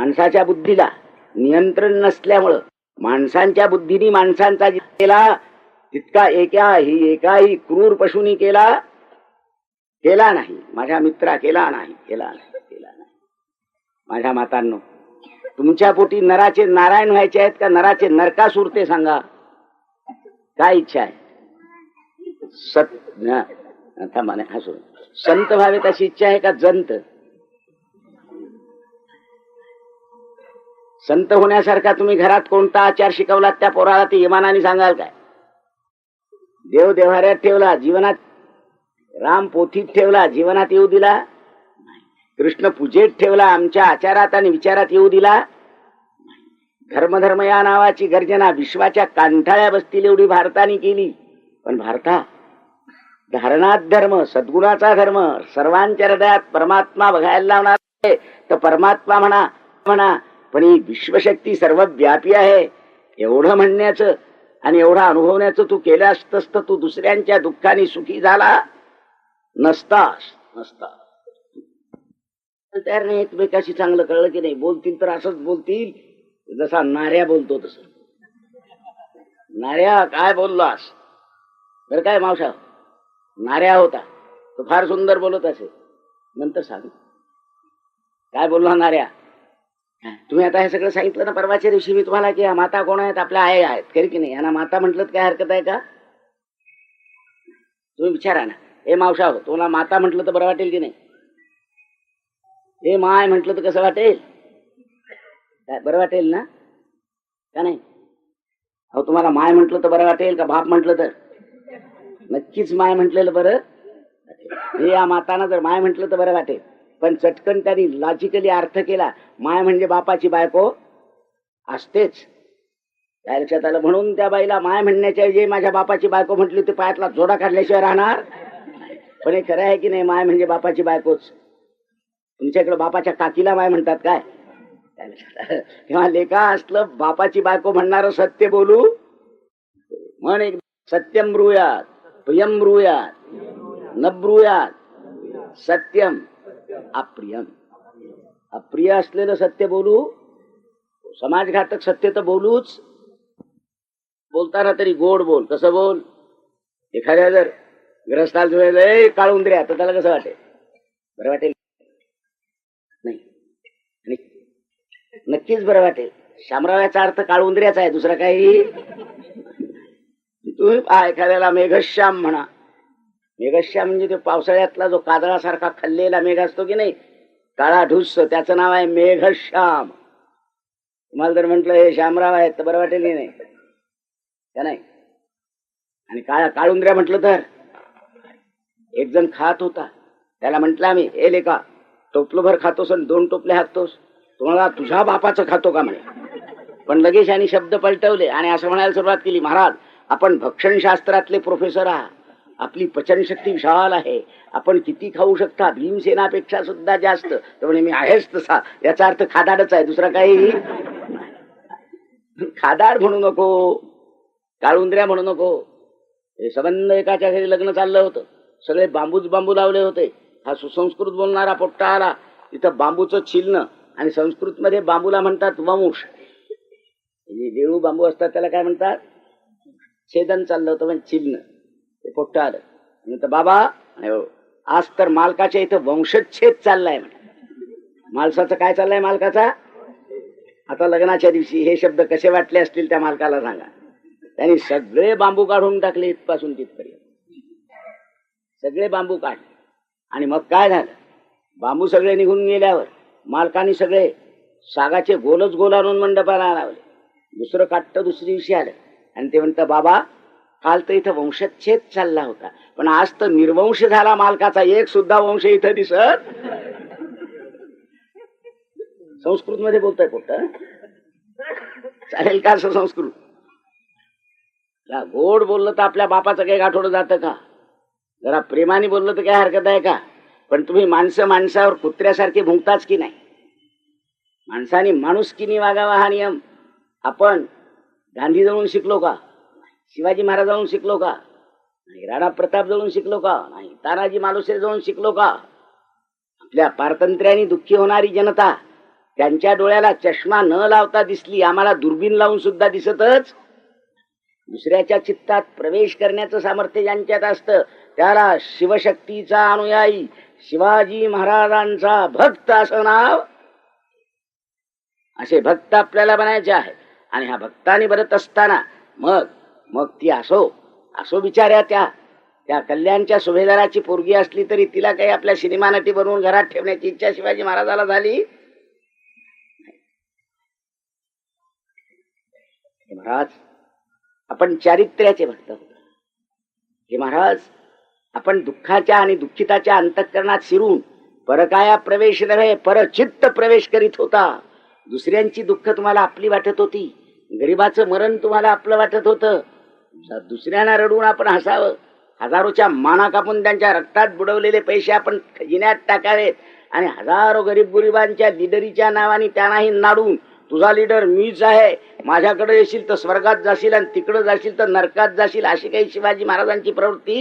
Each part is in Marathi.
माणसाच्या बुद्धीला नियंत्रण नसल्यामुळं माणसांच्या बुद्धीने माणसांचा केला तितका एकाही एकाही क्रूर पशुनी केला केला नाही. माझ्या मित्रा केला नाही केला नाही केला नाही. माझ्या मातांनो तुमच्या पोटी नराचे नारायण व्हायचे आहेत का? नराचे नरकासूर ते सांगा. काय इच्छा आहे? सत न- हसून संत व्हावेत अशी इच्छा आहे का? जंत. संत होण्यासारखा तुम्ही घरात कोणता आचार शिकवलात त्या पोराला ते इमानाने सांगाल काय? देव देव्हाऱ्यात ठेवला जीवनात राम पोथीत ठेवला जीवनात येऊ दिला? कृष्ण पूजेत ठेवला आमच्या आचारात आणि विचारात येऊ दिला? धर्मधर्म या नावाची गर्जना विश्वाच्या कांठाळ्या बसतील एवढी भारताने केली. पण भारता धारणात धर्म सद्गुणाचा धर्म सर्वांच्या हृदयात परमात्मा बघायला लावणार तर परमात्मा म्हणा म्हणा पण ही विश्वशक्ती सर्वात व्यापी आहे. एवढं म्हणण्याचं आणि एवढं अनुभवण्याचं तू केलं असतस तर तू दुसऱ्यांच्या दुःखाने सुखी झाला. नसतास नसता तयार नाही एकमेकाशी चांगलं कळलं की नाही? बोलतील तर असंच बोलतील. जसा नाऱ्या बोलतो तस. नाऱ्या काय बोललास? तर काय मावशा? नाऱ्या होता. तो फार सुंदर बोलत असे. नंतर सांग. काय बोलला नाऱ्या? तुम्ही आता हे सगळं सांगितलं ना परवाच्या दिवशी मी तुम्हाला की माता कोण आहेत आपल्या आई आहेत खरी की नाही? यांना माता म्हटलं तर काय हरकत आहे का? तुम्ही विचारा ना. हे मावशा हो तुम्हाला माता म्हटलं तर बरं वाटेल की नाही? हे माय म्हटलं तर कसं वाटेल? काय बरं वाटेल ना? का नाही? अहो तुम्हाला माय म्हटलं तर बरं वाटेल का बाप म्हटलं तर? नक्कीच माय म्हटलेलं बरं हे या माताना जर माय म्हटलं तर बरं वाटेल. पण चटकन त्यांनी लॉजिकली अर्थ केला. माय म्हणजे बापाची बायको असतेच. त्या लक्षात आलं? म्हणून त्या बाईला माय म्हणण्याच्या ऐवजी माझ्या बापाची बायको म्हटली ते पायातला जोडा काढल्याशिवाय राहणार? पण हे खरं आहे की नाही माय म्हणजे बापाची बायकोच. तुमच्याकडे बापाच्या काकीला माय म्हणतात काय? किंवा लेखा असलं बापाची बायको म्हणणार सत्य बोलू? म्हण एक सत्यम ब्रूयात प्रियम ब्रूयात न ब्रुयात सत्यम. अप्रियम. अप्रिय असलेलं सत्य बोलू समाजघातक सत्य तर बोलूच. बोलताना तरी गोड बोल. कसं बोल? एखाद्या जर ग्रस्ताल काळून द्या. तर त्याला कसं वाटेल? बरं वाटेल? नाही. आणि नक्कीच बरं वाटेल. शामरावाचा अर्थ काळुंद्र्याचा आहे दुसरा काही. तुम्ही पहा एखाद्याला मेघश्याम म्हणा मेघश्याम म्हणजे तो पावसाळ्यातला जो कादळासारखा खाल्लेला मेघ असतो की नाही? काळा ढुस्स त्याचं नाव आहे मेघश्याम. तुम्हाला जर म्हंटल हे श्यामराव आहेत तर बरं वाटेल की नाही. का नाही? आणि काळा काळुंद्र्या म्हटलं तर? एक जण खात होता. त्याला म्हंटल आम्ही हे लेखा टोपलोभर खातोस आणि दोन टोपले हाकतोस. तुम्हाला तुझ्या बापाचं खातो का म्हणे? पण लगेच यांनी शब्द पलटवले आणि असं म्हणायला सुरुवात केली महाराज आपण भक्षणशास्त्रातले प्रोफेसर आहात. आपली पचनशक्ती विशाल आहे. आपण किती खाऊ शकता? भीमसेनापेक्षा सुद्धा जास्त. तर म्हणे मी आहेच तसा. याचा अर्थ खादाडच आहे दुसरा काही? खादाड म्हणू नको. काळुंद्र्या म्हणू नको. हे संबंध एकाच्या घरी लग्न चाललं होतं. सगळे बांबूच बांबू लावले होते. हा सुसंस्कृत बोलणारा पोट्टा आला. तिथं बांबूचं छिलणं आणि संस्कृत मध्ये बांबूला म्हणतात वंश. जे वेळू बांबू असतात त्याला काय म्हणतात? छेदन चाललं होतं म्हणजे छिलणं. ते पोट्ट आलं म्हणतं बाबा हो, आज तर मालकाच्या इथं वंशच्छेद चाललाय माणसाचं काय चाललंय मालकाचा? आता लग्नाच्या दिवशी हे शब्द कसे वाटले असतील त्या मालकाला सांगा. त्यांनी सगळे बांबू काढून टाकले इथपासून तिथपर्यंत. सगळे बांबू काढले. आणि मग काय झालं? बांबू सगळे निघून गेल्यावर मालकाने सगळे सागाचे गोलच गोल आणून मंडपाला लावले. दुसरं काटतं दुसऱ्या दिवशी आलं. आणि ते म्हणतं बाबा काल तर इथं वंशच्छेद चालला होता. पण आज तर निर्वंश झाला मालकाचा एक सुद्धा वंश इथं दिसत. संस्कृत मध्ये बोलताय कोट चालेल का असं संस्कृत? गोड बोललं तर आपल्या बापाचं काही गाठोडं जातं का? जरा प्रेमाने बोललं तर काय हरकत आहे का? पण तुम्ही माणसं माणसावर कुत्र्यासारखे भुंकताच की नाही? माणसाने माणूस किनी वागावा हा नियम. आपण गांधीजवळून शिकलो का? शिवाजी महाराजांकडून शिकलो का? नाही राणा प्रताप जवळून शिकलो का? नाही तानाजी मालुसरे जवळून शिकलो का? आपल्या पारतंत्र्याने दुःखी होणारी जनता त्यांच्या डोळ्याला चष्मा न लावता दिसली आम्हाला दुर्बीन लावून सुद्धा दिसतच. दुसऱ्याच्या चित्तात प्रवेश करण्याचं सामर्थ्य ज्यांच्यात असतं त्याला शिवशक्तीचा अनुयायी शिवाजी महाराजांचा भक्त असं नाव. असे भक्त आपल्याला बनायचे आहे. आणि ह्या भक्ताने बनत असताना मग मग ती असो असो बिचाऱ्या त्या त्या कल्याणच्या सुभेदाराची पोरगी असली तरी तिला काही आपल्या सिनेमा नटी बनवून घरात ठेवण्याची इच्छा शिवाजी महाराजाला झाली? महाराज आपण चारित्र्याचे भक्त होतो हे महाराज आपण दुःखाच्या आणि दुःखिताच्या अंतःकरणात शिरून परकाया प्रवेश नव्हे परचित्त प्रवेश करीत होता. दुसऱ्यांची दुःख तुम्हाला आपली वाटत होती. गरीबाचं मरण तुम्हाला आपलं वाटत होतं. दुसऱ्यांना रडवून आपण हसावं. हजारोच्या माना कापून त्यांच्या रक्तात बुडवलेले पैसे आपण खजिन्यात टाकावेत आणि हजारो गरीब गरिबांच्या लिडरीच्या नावाने त्यांनाही नाडून तुझा लीडर मीच आहे. माझ्याकडे येशील तर स्वर्गात जाशील आणि तिकडे जाशील तर नरकात जाशील. अशी काही शिवाजी महाराजांची प्रवृत्ती?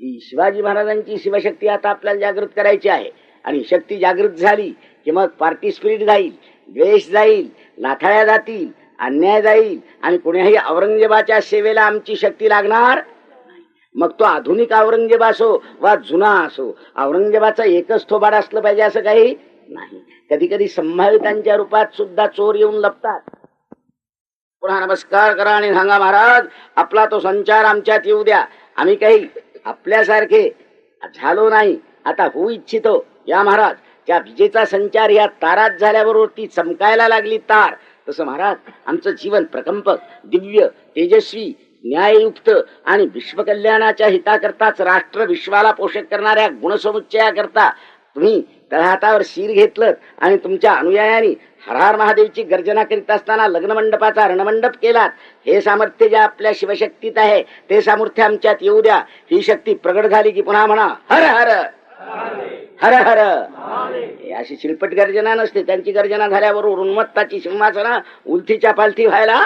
ही शिवाजी महाराजांची शिवशक्ती आता आपल्याला जागृत करायची आहे. आणि शक्ती जागृत झाली की मग पार्टी स्पिरिट जाईल द्वेष जाईल लाथाळ्या जातील अन्याय जाईल आणि कुणीही औरंगजेबाच्या सेवेला आमची शक्ती लागणार मग तो आधुनिक औरंगजेब असो वा जुना असो औरंगजेबाचा एकच थोबाड असलं पाहिजे असं काही नाही. कधी कधी संभावितांच्या रूपात सुद्धा चोर येऊन लपतात. पुन्हा नमस्कार करा आणि सांगा महाराज आपला तो संचार आमच्यात येऊ द्या. आम्ही काही आपल्यासारखे झालो नाही. आता होऊ इच्छितो. या महाराज त्या विजेचा संचार या तारात झाल्याबरोबर ती चमकायला लागली तार. तसं महाराज आमचं जीवन प्रकंपक दिव्य तेजस्वी न्याययुक्त आणि विश्वकल्याणाच्या हिताकरताच राष्ट्र विश्वाला पोषक करणाऱ्या गुणसमुच्चयाकरता तुम्ही तळहातावर शिर घेतलं आणि तुमच्या अनुयायांनी हरहार महादेवची गर्जना करीत असताना लग्न मंडपाचा रणमंडप केलात. हे सामर्थ्य जे आपल्या शिवशक्तीत आहे ते सामर्थ्य आमच्यात येऊ द्या. ही शक्ती प्रगट झाली की पुन्हा म्हणा हर हर! हर हर. अशी शिल्पट गर्जना नसते. त्यांची गर्जना झाल्याबरोबर उन्मत्ताची सिंहासना उलथीच्या पालथी व्हायला.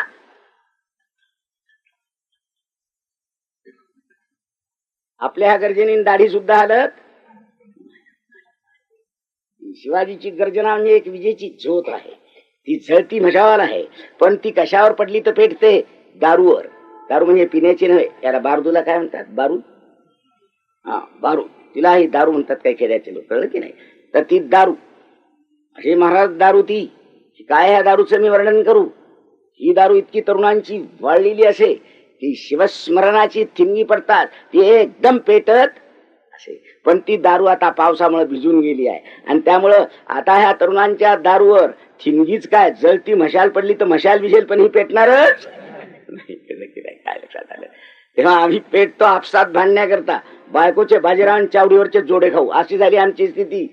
आपल्या ह्या गर्जनेने दाढी सुद्धा हलत. शिवाजीची गर्जना म्हणजे एक विजेची झोत आहे. ती झळती मशावाल आहे. पण ती कशावर पडली तर पेटते दारूवर. दारू म्हणजे पिण्याची नव्हे. याला बारूदूला काय म्हणतात? बारू हा तिला ही दारू म्हणतात काय खेड्याचे लोक कळलं की नाही? तर ती दारू. अशी महाराज दारू ती. काय ह्या दारूचं मी वर्णन करू? ही दारू इतकी तरुणांची वाळलेली असे की शिवस्मरणाची थिंगी पडतात. ती एकदम पेटत असे. पण ती दारू आता पावसामुळे भिजून गेली आहे. आणि त्यामुळं आता ह्या तरुणांच्या दारूवर थिंगीच काय? जळती मशाल पडली तर मशाल विशेल पण ही पेटणारच? नाही? काय लक्षात आलं? तेव्हा आम्ही पेटतो आपसात भांडण्याकरता बायकोचे बाजीराव चावडीवरचे जोडे खाऊ. अशी झाली आमची स्थिती.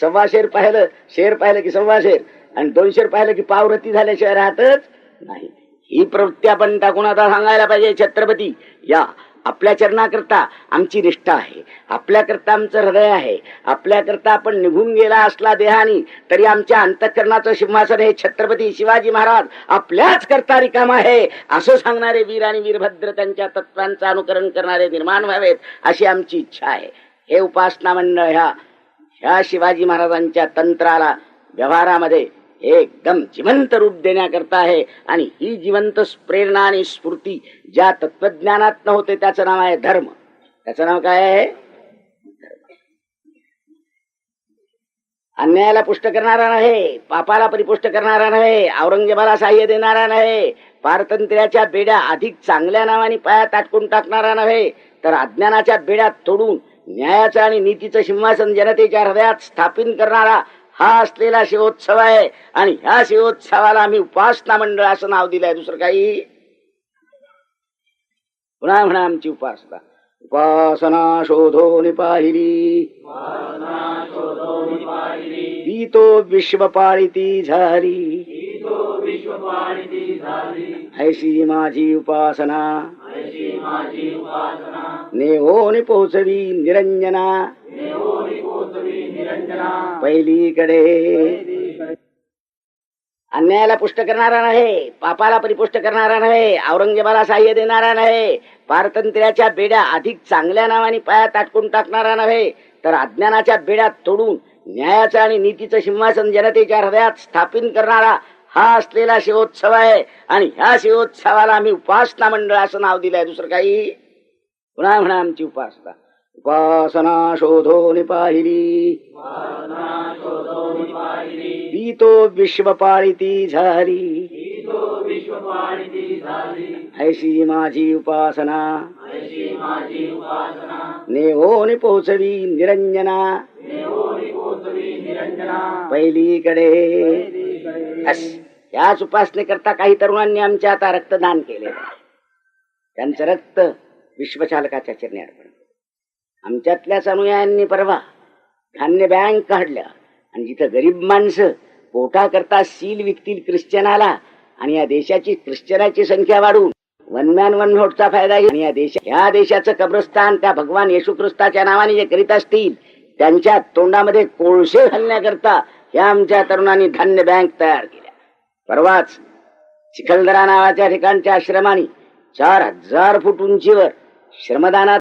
सव्वा शेर पाहिलं शेर पाहिलं की सव्वा शेर आणि दोन शेर पाहिलं की पावरती झाल्याशिवाय राहतच नाही. ही प्रवृत्ती आपण टाकून आता सांगायला पाहिजे छत्रपती. या आपल्या चरणाकरता आमची निष्ठा आहे. आपल्याकरता आमचं हृदय आहे. आपल्याकरता आपण निघून गेला असला देहानी तरी आमच्या अंतःकरणाचं सिंहासन हे छत्रपती शिवाजी महाराज आपल्याच करता रिकाम आहे. असं सांगणारे वीर आणि वीरभद्र त्यांच्या तत्वांचं अनुकरण करणारे निर्माण व्हावेत अशी आमची इच्छा आहे. हे उपासना मंडळ ह्या ह्या शिवाजी महाराजांच्या तंत्राला व्यवहारामध्ये एकदम जिवंत रूप देण्याकरता आहे. आणि ही जिवंत प्रेरणा आणि स्फूर्ती ज्या तत्वज्ञानात होते त्याचं नाव आहे धर्म. त्याचं नाव काय आहे? अन्यायाला पुष्ट करणारा नव्हे पापाला परिपुष्ट करणारा नव्हे औरंगजेबाला साह्य देणारा नव्हे पारतंत्र्याच्या बेड्या अधिक चांगल्या नावाने पायात आटकून टाकणारा नव्हे तर अज्ञानाच्या बेड्यात तोडून न्यायाचं आणि नीतीचं सिंहासन जनतेच्या हृदयात स्थापित करणारा हा असलेला शिवोत्सव आहे आणि ह्या शिवोत्सवाला आम्ही उपासना मंडळ असं नाव दिलंय दुसरं काही. पुन्हा म्हणा आमची उपासना. उपासना शोधो निपाहिली. ती तो विश्व पाळिती झाली. ऐशी माझी उपासना. नेहोनी पोहोचवी निरंजना. पहिलीकडे अन्यायाला पुष्ट करणारा नव्हे पापाला परिपुष्ट करणारा नव्हे औरंगजेबाला सहाय्य देणारा नव्हे पारतंत्र्याच्या बेड्या अधिक चांगल्या नावाने पायात आटकून टाकणारा नव्हे तर अज्ञानाच्या बेड्यात तोडून न्यायाचं आणि नीतीचं सिंहासन जनतेच्या हृदयात स्थापित करणारा हा असलेला शिवोत्सव आहे. आणि ह्या शिवोत्सवाला आम्ही उपासना मंडळ असं नाव दिलंय. दुसरं काही? पुन्हा म्हणा आमची उपासना. उपासना शोधो निपाहिली ती तो विश्व पाळिती झाली ऐशी माझी उपासना। नेहोनी पोचवी निरंजना पहिलीकडे अस. याच उपासनेकरता काही तरुणांनी आमच्या आता रक्तदान केले त्यांचं रक्त विश्वचालकाच्या चिरण्यात आमच्यातल्याच अनुयायांनी परवा धान्य बँक काढल्या. आणि जिथं गरीब माणसं पोटाकरता सील विकतील ख्रिश्चनाला आणि या देशाची ख्रिश्चनाची संख्या वाढून वन मॅन वन नोटचा फायदा घेऊन आणि या देश ह्या देशाचं कब्रस्तान त्या भगवान येशू ख्रिस्ताच्या नावाने जे करीत असतील त्यांच्या तोंडामध्ये कोळसे घालण्याकरता ह्या आमच्या तरुणांनी धान्य बँक तयार केल्या. परवाच चिखलदरा नावाच्या ठिकाणच्या आश्रमाने चार हजार फूट उंचीवर श्रमदानात